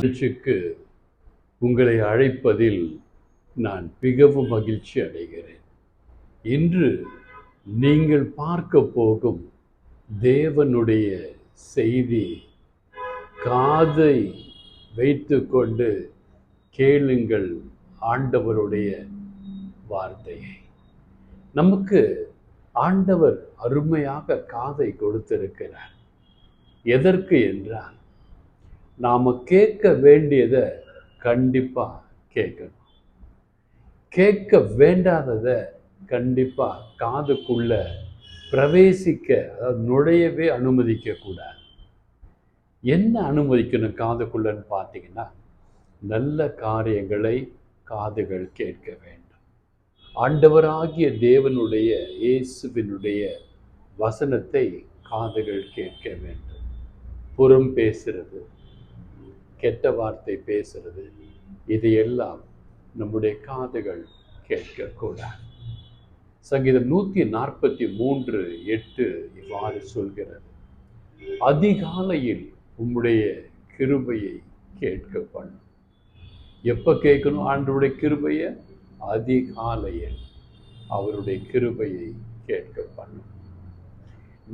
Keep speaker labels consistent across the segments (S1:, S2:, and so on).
S1: நிகழ்ச்சிக்கு உங்களை அழைப்பதில் நான் மிகவும் மகிழ்ச்சி அடைகிறேன். இன்று நீங்கள் பார்க்க போகும் தேவனுடைய செய்தி காதை வைத்துக்கொண்டு கேளுங்கள் ஆண்டவருடைய வார்த்தையை. நமக்கு ஆண்டவர் அருமையாக காதை கொடுத்திருக்கிறார். எதற்கு என்றால் நாம் கேட்க வேண்டியதை கண்டிப்பாக கேட்கணும். கேட்க வேண்டாததை கண்டிப்பாக காதுக்குள்ள பிரவேசிக்க அதாவது நுழையவே அனுமதிக்கக்கூடாது. என்ன அனுமதிக்கணும் காதுக்குள்ளன்னு பார்த்தீங்கன்னா நல்ல காரியங்களை காதுகள் கேட்க வேண்டும். ஆண்டவராகிய தேவனுடைய இயேசுவினுடைய வசனத்தை காதுகள் கேட்க வேண்டும். புறம் பேசுறது கெட்ட வார்த்தை பேசுறது இதையெல்லாம் நம்முடைய காதுகள் கேட்கக்கூடாது. சங்கீதம் நூற்றி நாற்பத்தி மூன்று எட்டு இவ்வாறு சொல்கிறது. அதிகாலையில் உம்முடைய கிருபையை கேட்க பண்ணும் எப்போ கேட்கணும் ஆண்டவருடைய கிருபையை? அதிகாலையில் அவருடைய கிருபையை கேட்க பண்ணும்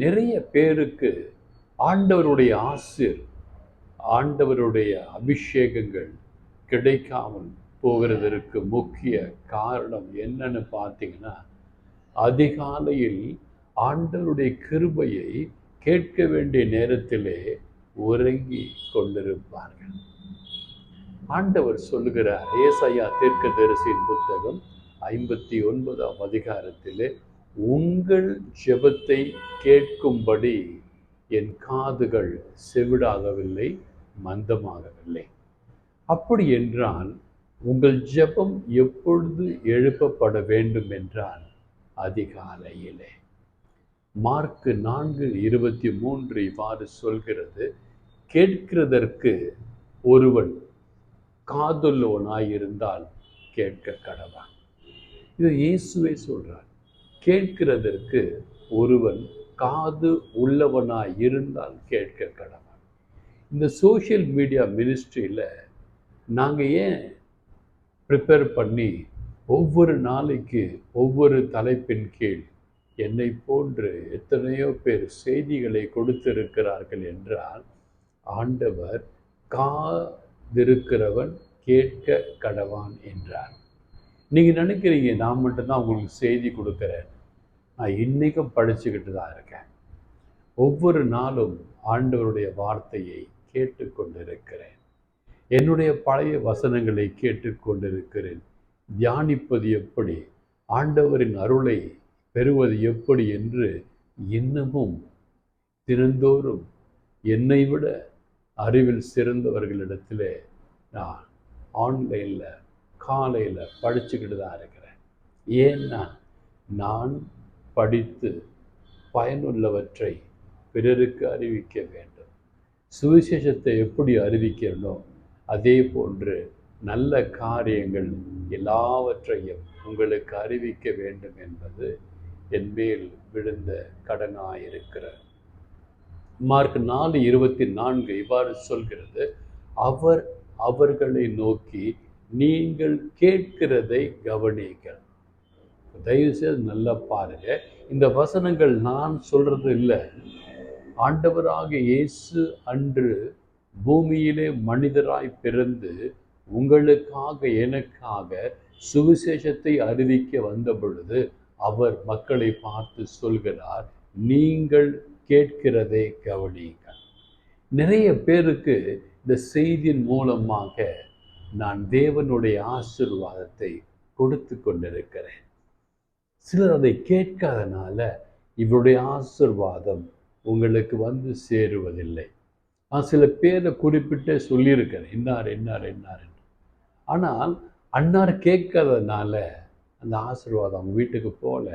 S1: நிறைய பேருக்கு ஆண்டவருடைய ஆசிர் ஆண்டவருடைய அபிஷேகங்கள் கிடைக்காமல் போகிறதற்கு முக்கிய காரணம் என்னன்னு பார்த்தீங்கன்னா அதிகாலையில் ஆண்டவருடைய கிருபையை கேட்க வேண்டிய நேரத்திலே உறங்கி கொண்டிருப்பார்கள். ஆண்டவர் சொல்லுகிறார் ஏசையா தீர்க்கதரிசியின் புத்தகம் ஐம்பத்தி ஒன்பதாம் அதிகாரத்திலே உங்கள் ஜெபத்தை கேட்கும்படி என் காதுகள் செவிடாகவில்லை மந்தமாகவில்லை. அப்படி என்றால் உங்கள் ஜெபம் எப்பொழுது எழுப்பப்பட வேண்டும் என்றால் அதிகாலையிலே. மார்க்கு நான்கு இருபத்தி மூன்று இவ்வாறு சொல்கிறது கேட்கிறதற்கு ஒருவன் காதுள்ளவனாயிருந்தால் கேட்க கடவான். இது இயேசுவே சொல்றார். கேட்கிறதற்கு ஒருவன் காது உள்ளவனாய் இருந்தால் கேட்க கடவான். இந்த சோஷியல் மீடியா மினிஸ்ட்ரியில் நாங்கள் ஏன் ப்ரிப்பேர் பண்ணி ஒவ்வொரு நாளைக்கு ஒவ்வொரு தலைப்பின் கீழ் என்னை போன்று எத்தனையோ பேர் செய்திகளை கொடுத்திருக்கிறார்கள் என்றால் ஆண்டவர் காதிருக்கிறவன் கேட்க கடவான் என்றார். நீங்கள் நினைக்கிறீங்க நான் மட்டும்தான் உங்களுக்கு செய்தி கொடுக்குறேன். நான் இன்றைக்கும் படிச்சுக்கிட்டு தான் இருக்கேன். ஒவ்வொரு நாளும் ஆண்டவருடைய வார்த்தையை கேட்டுக்கொண்டிருக்கிறேன். என்னுடைய பழைய வசனங்களை கேட்டுக்கொண்டிருக்கிறேன். தியானிப்பது எப்படி? ஆண்டவரின் அருளை பெறுவது எப்படி என்று இன்னமும் தினந்தோறும் என்னை விட அறிவில் சிறந்தவர்களிடத்தில் நான் ஆன்லைனில் காலையில் படிச்சுக்கிட்டு தான் இருக்கிறேன். ஏன்னா நான் படித்து பயனுள்ளவற்றை பிறருக்கு அறிவிக்க வேண்டும். சுவிசேஷத்தை எப்படி அறிவிக்கிறனோ அதே போன்று நல்ல காரியங்கள் எல்லாவற்றையும் உங்களுக்கு அறிவிக்க வேண்டும் என்பது என் மேல் விழுந்த கடனாயிருக்கிறார் மார்க் நாலு இருபத்தி நான்கு இவ்வாறு சொல்கிறது அவர் அவர்களை நோக்கி நீங்கள் கேட்கிறதை கவனிங்கள் தயவு செய்து நல்லா பாருங்க. இந்த வசனங்கள் நான் சொல்றது இல்லை. ஆண்டவராக இயேசு அன்று பூமியிலே மனிதராய் பிறந்து உங்களுக்காக எனக்காக சுவிசேஷத்தை அறிவிக்க வந்த பொழுது அவர் மக்களை பார்த்து சொல்கிறார் நீங்கள் கேட்கிறதை கவனியுங்கள். நிறைய பேருக்கு இந்த செய்தியின் மூலமாக நான் தேவனுடைய ஆசிர்வாதத்தை கொடுத்து கொண்டிருக்கிறேன். சிலர் அதை கேட்காதனால இவருடைய ஆசிர்வாதம் உங்களுக்கு வந்து சேருவதில்லை. நான் சில பேரை குறிப்பிட்டே சொல்லியிருக்கிறேன். இன்னார் இன்னார் இன்னார் என்று. ஆனால் அன்னார் கேட்காதனால அந்த ஆசீர்வாதம் அவங்க வீட்டுக்கு போகல.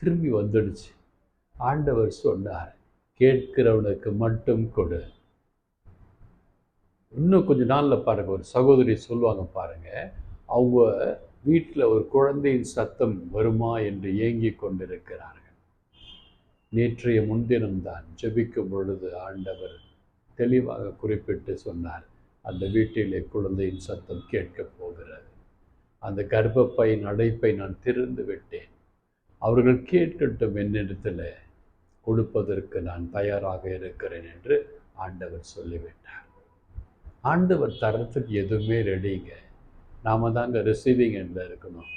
S1: திரும்பி வந்துடுச்சு. ஆண்டவர் சொன்னார் கேட்கிறவனுக்கு மட்டும் கொடு. இன்னும் கொஞ்ச நாளில் பாருங்கள் ஒரு சகோதரி சொல்லுவாங்க பாருங்கள் அவங்க வீட்டில் ஒரு குழந்தையின் சத்தம் வருமா? என்று ஏங்கி கொண்டிருக்கிறார்கள். நேற்றைய முன்தினம்தான் ஜெபிக்கும் பொழுது ஆண்டவர் தெளிவாக குறிப்பிட்டு சொன்னார் அந்த வீட்டிலே குழந்தையின் சத்தம் கேட்கப் போகிறது. அந்த கர்ப்பப்பையின் அடைப்பை நான் திறந்து விட்டேன். அவர்கள் கேட்கட்டும் என்னிடத்தில் கொடுப்பதற்கு நான் தயாராக இருக்கிறேன் என்று ஆண்டவர் சொல்லிவிட்டார். ஆண்டவர் தரத்துக்கு எதுவுமே ரெடிங்க நாம தாங்க ரிசீவிங் எண்டில் இருக்கணும்.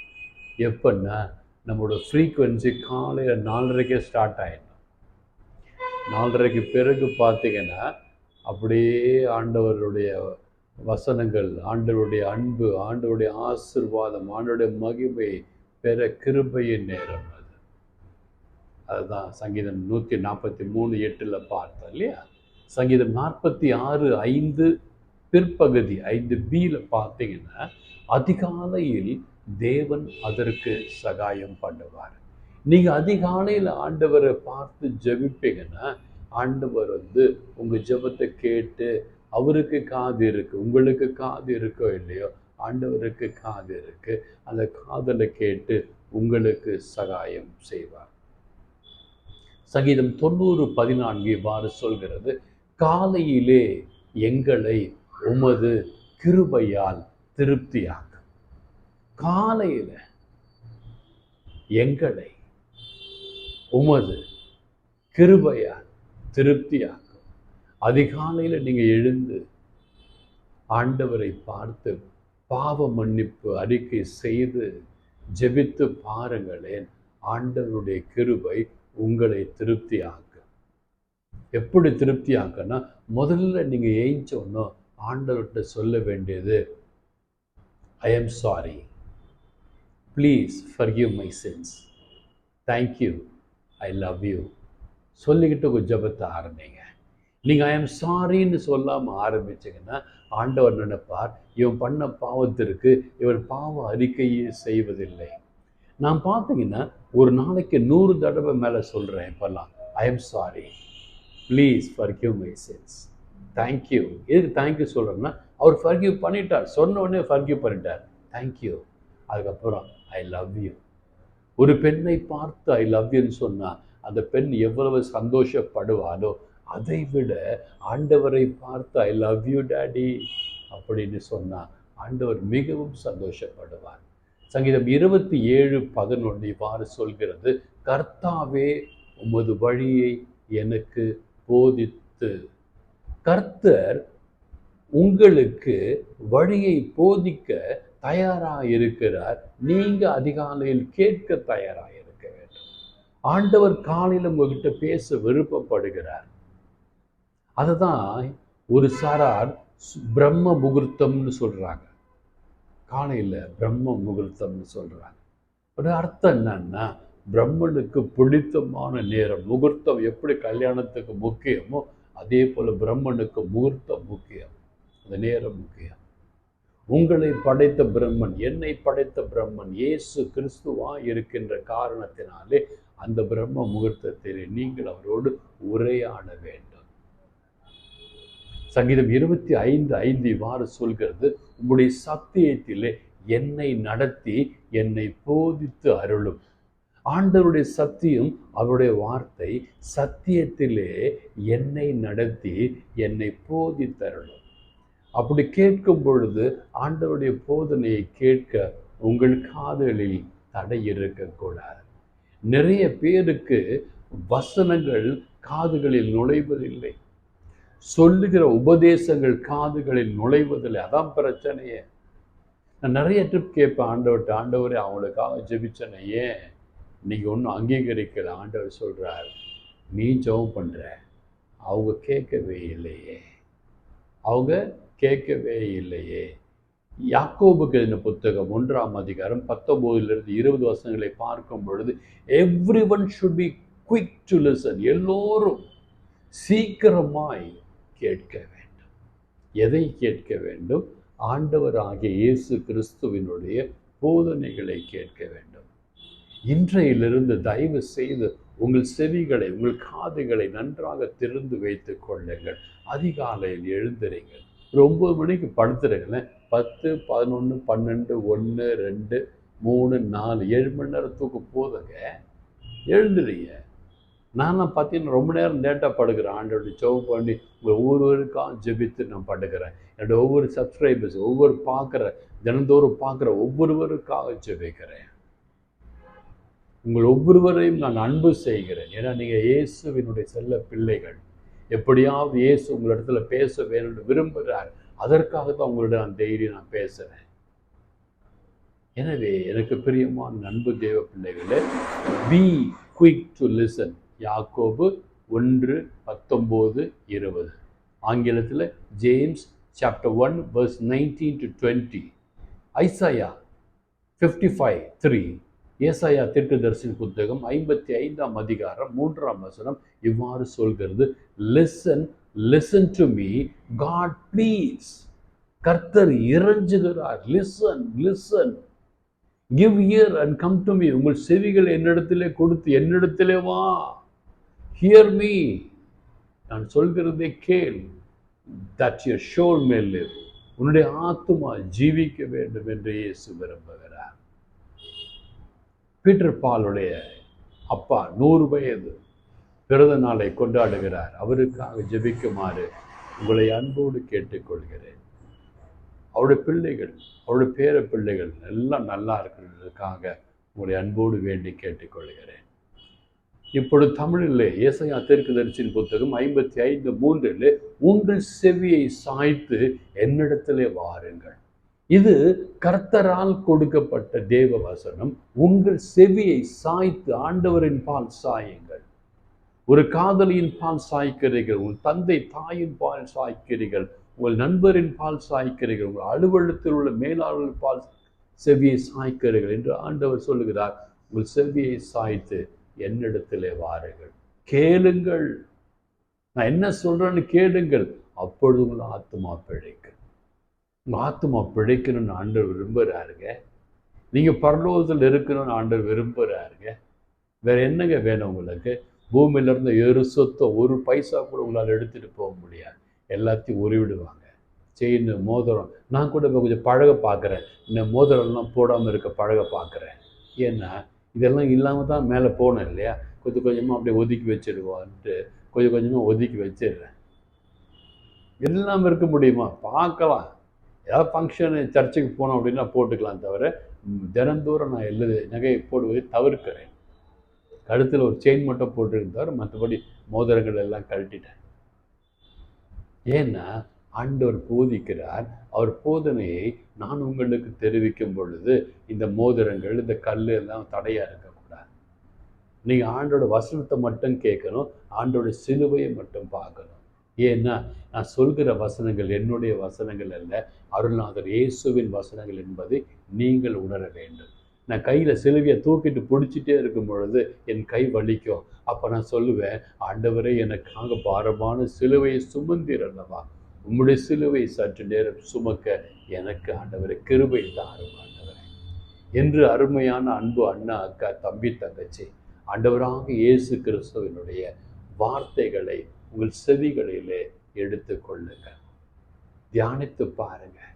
S1: எப்பன்னா நம்மளோட ஃப்ரீக்குவென்சி காலையில் நாலரைக்கே ஸ்டார்ட் ஆகிடும் நாலரைக்கு பிறகு பார்த்தீங்கன்னா அப்படியே ஆண்டவருடைய வசனங்கள் ஆண்டவருடைய அன்பு ஆண்டவருடைய ஆசிர்வாதம் ஆண்டவருடைய மகிமை பெற கிருபையின் நேரம் அது. அதுதான் சங்கீதம் நூற்றி நாற்பத்தி மூணு எட்டில் பார்த்தோம் இல்லையா? சங்கீதம் நாற்பத்தி ஆறு ஐந்து பிற்பகுதி ஐந்து பியில் பார்த்தீங்கன்னா அதிகாலையில் தேவன் அதற்கு சகாயம் பண்ணுவார். நீங்கள் அதிகாலையில் ஆண்டவரை பார்த்து ஜெபிப்பீங்கன்னா ஆண்டவர் வந்து உங்கள் ஜெபத்தை கேட்டு அவருக்கு காது இருக்கு உங்களுக்கு காது இருக்கோ இல்லையோ ஆண்டவருக்கு காது இருக்கு. அந்த காதலை கேட்டு உங்களுக்கு சகாயம் செய்வார். சங்கீதம் தொண்ணூறு பதினான்கு இவ்வாறு சொல்கிறது காலையிலே எங்களை உமது கிருபையால் திருப்தியாக காலையில் எங்களை உமது கிருபையா திருப்தியாக்கும். அதிகாலையில் நீங்கள் எழுந்து ஆண்டவரை பார்த்து பாவ மன்னிப்பு அறிக்கை செய்து ஜெபித்து பாருங்களேன். ஆண்டவருடைய கிருபை உங்களை திருப்தியாக்கும். எப்படி திருப்தியாக்குன்னா முதல்ல நீங்கள் ஏஞ்சோன்னோ ஆண்டவர்கிட்ட சொல்ல வேண்டியது I am sorry please forgive my sins thank you I love you சொல்லிக்கிட்டு ஒரு ஜபத்தை ஆரம்பிங்க. நீங்கள் ஐ எம் சாரின்னு சொல்லாமல் ஆரம்பிச்சிங்கன்னா ஆண்டவர் நினைப்பார் இவன் பண்ண பாவத்திற்கு இவன் பாவ அறிக்கையே செய்வதில்லை. நான் பார்த்தீங்கன்னா ஒரு நாளைக்கு நூறு தடவை மேலே சொல்கிறேன் இப்போல்லாம். I am sorry please forgive my sins thank you எதுக்கு தேங்க்யூ சொல்கிறேன்னா அவர் ஃபர்கியூ பண்ணிட்டார். சொன்ன உடனே ஃபர்கிவ் பண்ணிட்டார். தேங்க்யூ அதுக்கப்புறம் ஐ லவ் யூ ஒரு பெண்ணை பார்த்து ஐ லவ் யூன்னு சொன்னால் அந்த பெண் எவ்வளவு சந்தோஷப்படுவாளோ அதை விட ஆண்டவரை பார்த்து ஐ லவ் யூ டேடி அப்படின்னு சொன்னால் ஆண்டவர் மிகவும் சந்தோஷப்படுவார். சங்கீதம் இருபத்தி ஏழு பதினொன்று இவ்வாறு சொல்கிறது கர்த்தாவே உமது வழியை எனக்கு போதித்து. கர்த்தர் உங்களுக்கு வழியை போதிக்க தயாராக இருக்கிறார் நீங்கள் அதிகாலையில் கேட்க தயாராக இருக்க வேண்டும். ஆண்டவர் காலையில் உங்ககிட்ட பேச விருப்பப்படுகிறார். அதுதான் ஒரு சாரார் பிரம்ம முகூர்த்தம்னு சொல்கிறாங்க காலையில் பிரம்ம முகூர்த்தம்னு சொல்கிறாங்க ஒரு அர்த்தம் என்னன்னா பிரம்மனுக்கு பிடித்தமான நேரம் முகூர்த்தம் எப்படி கல்யாணத்துக்கு முக்கியமோ அதே போல் பிரம்மனுக்கு முகூர்த்தம் முக்கியம். அந்த நேரம் முக்கியம். உங்களை படைத்த பிரம்மன் என்னை படைத்த பிரம்மன் இயேசு கிறிஸ்துவா இருக்கின்ற காரணத்தினாலே அந்த பிரம்ம முகூர்த்தத்தில் நீங்கள் அவரோடு உரையாட வேண்டும். சங்கீதம் இருபத்தி ஐந்து ஐந்து இவ்வாறு சொல்கிறது உங்களுடைய சத்தியத்திலே என்னை நடத்தி என்னை போதித்து அருளும். ஆண்டவருடைய சத்தியம் அவருடைய வார்த்தை சத்தியத்திலே என்னை நடத்தி என்னை போதித்தருளும். அப்படி கேட்கும் பொழுது ஆண்டவருடைய போதனையை கேட்க உங்கள் காதலில் தடை இருக்கக்கூடாது. நிறைய பேருக்கு வசனங்கள் காதுகளில் நுழைவதில்லை. சொல்லுகிற உபதேசங்கள் காதுகளில் நுழைவதில்லை. அதான் பிரச்சனையே. நான் நிறைய ட்ரிப் கேட்பேன். ஆண்டவர்கிட்ட ஆண்டவரே அவங்களுக்காக ஜெபிச்சனே ஏன்? நீங்கள் ஒன்றும் அங்கீகரிக்கல. ஆண்டவர் சொல்கிறார் நீ ஜெபம் பண்ணுற அவங்க கேட்கவே இல்லையே. அவங்க கேட்கவே இல்லையே. யாக்கோபுக்கு எழுதின புத்தகம் ஒன்றாம் அதிகாரம் பத்தொம்போதிலிருந்து இருபது வருஷங்களை பார்க்கும் பொழுது everyone should be quick to listen எல்லோரும் சீக்கிரமாய் கேட்க வேண்டும். எதை கேட்க வேண்டும்? ஆண்டவராகிய இயேசு கிறிஸ்துவினுடைய போதனைகளை கேட்க வேண்டும். இன்றையிலிருந்து தயவு செய்து உங்கள் செவிகளை உங்கள் காதுகளை நன்றாக திறந்து வைத்துக் கொள்ளுங்கள். அதிகாலையில் எழுந்திருங்கள். ஒரு ஒம்பது மணிக்கு படுத்துறீங்களேன் பத்து பதினொன்று பன்னெண்டு ஒன்று ரெண்டு மூணு நாலு ஏழு மணி நேரம் தூக்கம் போதுங்க. எழுந்துடுங்க நானும் பார்த்தீங்கன்னா ரொம்ப நேரம் லேட்டாக படுக்கிறேன். ஆண்டோட ஜெப பண்ணி உங்கள் ஒவ்வொருவருக்காக ஜெபித்து நான் படுக்கிறேன். என்னோட ஒவ்வொரு சப்ஸ்கிரைபர்ஸ் ஒவ்வொரு பார்க்குற தினந்தோறும் பார்க்குற ஒவ்வொருவருக்காக ஜெபிக்கிறேன். உங்கள் ஒவ்வொருவரையும் நான் அன்பு செய்கிறேன். ஏன்னா நீங்கள் இயேசுவினுடைய செல்ல பிள்ளைகள். எப்படியாவது இயேசு உங்களிடத்துல பேச வேணும்னு விரும்புகிறார். அதற்காக தான் உங்களோட நான் தைரியம் நான் பேசுகிறேன் எனவே எனக்கு பிரியமான நண்பு தேவ பிள்ளைகளே பி குயிக் டு லிசன் யாக்கோபு ஒன்று பத்தொம்போது இருபது. ஆங்கிலத்தில் James chapter one verse nineteen to twenty Isaiah fifty five three ஏசாயா தீர்க்கதரிசன புத்தகம் ஐம்பத்தி ஐந்தாம் அதிகாரம் மூன்றாம் வசனம். இவ்வாறு சொல்கிறது listen listen to me God please கர்த்தர் இறைஞ்சுகிறார் listen listen give ear and come to me உங்கள் செவிகள் என்னிடத்திலே கொடுத்து என்னிடத்திலே வா. ஹியர் மீ நான் சொல்கிறதே கேள். தட் யூர் ஷோல் மேல் உன்னுடைய ஆத்மா ஜீவிக்க வேண்டும் என்று இயேசு விரும்புகிறார். பீட்டர் பாலுடைய அப்பா நூறு வயது. பிறந்த நாளை கொண்டாடுகிறார். அவருக்காக ஜெபிக்குமாறு உங்களை அன்போடு கேட்டுக்கொள்கிறேன். அவருடைய பிள்ளைகள் அவருடைய பேர பிள்ளைகள் எல்லாம் நல்லா இருக்கிறதுக்காக உங்களை அன்போடு வேண்டி கேட்டுக்கொள்கிறேன். இப்பொழுது தமிழிலே ஏசையா தரிசின் புத்தகம் ஐம்பத்தி ஐந்து மூன்றில் உங்கள் செவியை சாய்த்து என்னிடத்திலே வாருங்கள். இது கர்த்தரால் கொடுக்கப்பட்ட தேவ வசனம். உங்கள் செவியை சாய்த்து ஆண்டவரின் பால் சாயுங்கள். ஒரு காதலியின் பால் சாய்க்கிறீர்கள் உங்கள் தந்தை தாயின் பால் சாய்க்கிறீர்கள் உங்கள் நண்பரின் பால் சாய்க்கிறீர்கள் உங்கள் அலுவலகத்தில் உள்ள மேலாளர் பால் செவியை சாய்க்கிறீர்கள் என்று ஆண்டவர் சொல்லுகிறார். உங்கள் செவியை சாய்த்து என்னிடத்திலே வாருங்கள். கேளுங்கள். நான் என்ன சொல்றேன்னு கேளுங்கள். அப்பொழுது உங்கள் ஆத்மா பிழைக்கும். உங்கள் ஆத்மா பிழைக்கணும்னு ஆண்டவர் விரும்புகிறாருங்க நீங்கள் பரலோகத்தில் இருக்கணும்னு ஆண்டவர் விரும்புகிறாருங்க வேற என்னங்க வேணும் உங்களுக்கு? பூமியிலேருந்து ஒரு சொத்தை ஒரு பைசா கூட உங்களால் எடுத்துகிட்டு போக முடியாது. எல்லாத்தையும் உருவிடுவாங்க செயின் மோதிரம் நான் கூட இப்போ கொஞ்சம் பழக பார்க்குறேன் இந்த மோதிரம்லாம் போடாமல் இருக்க பழக பார்க்குறேன் ஏன்னா இதெல்லாம் இல்லாமல் தான் மேலே போனேன் இல்லையா? கொஞ்சம் கொஞ்சமாக அப்படியே ஒதுக்கி வச்சிடுவான்ட்டு கொஞ்சம் கொஞ்சமாக ஒதுக்கி வச்சிடுறேன். எல்லாம் இருக்க முடியுமா? பார்க்கலாம். ஏதாவது ஃபங்க்ஷனு சர்ச்சுக்கு போனோம் அப்படின்னா போட்டுக்கலாம் தவிர தினந்தூரம் தினந்தோறும் நான் எல்லா நகையை போடுவதை தவிர்க்கிறேன். கழுத்தில் ஒரு செயின் மட்டும் போட்டிருந்தார் மற்றபடி மோதிரங்கள் எல்லாம் கழட்டிட்டார். ஏன்னா ஆண்டவர் போதிக்கிறார் அவர் போதனையை நான் உங்களுக்கு தெரிவிக்கும் பொழுது இந்த மோதிரங்கள் இந்த கல் எல்லாம் தடையாக இருக்கக்கூடாது. நீங்கள் ஆண்டோட வசனத்தை மட்டும் கேட்கணும் ஆண்டோட சிலுவையை மட்டும் பார்க்கணும். ஏன்னா நான் சொல்கிற வசனங்கள் என்னுடைய வசனங்கள் அல்ல அருள்நாதர் இயேசுவின் வசனங்கள் என்பதை நீங்கள் உணர வேண்டும். நான் கையில் சிலுவையை தூக்கிட்டு பிடிச்சிட்டே இருக்கும் பொழுது என் கை வலிக்கும். அப்போ நான் சொல்லுவேன் ஆண்டவரே எனக்காக பாரமான சிலுவையை சுமந்திரல்லவா உம்முடைய சிலுவை சற்று நேரம் சுமக்க எனக்கு ஆண்டவரை கிருபை தாரும் ஆண்டவரே. என்று அருமையான அன்பு அண்ணா அக்கா தம்பி தங்கச்சி ஆண்டவராக இயேசு கிறிஸ்துவனுடைய வார்த்தைகளை உங்கள் செவிகளிலே எடுத்துக்கொள்ளுங்கள் தியானித்து பாருங்கள்.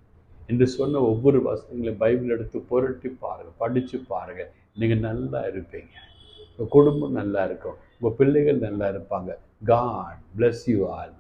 S1: என்று சொன்ன ஒவ்வொரு வசனங்களையும் பைபிள் எடுத்து புரட்டி பாருங்கள் படித்து பாருங்கள் நீங்கள் நல்லா இருப்பீங்க. உங்கள் குடும்பம் நல்லா இருக்கும். உங்கள் பிள்ளைகள் நல்லா இருப்பாங்க. God bless you all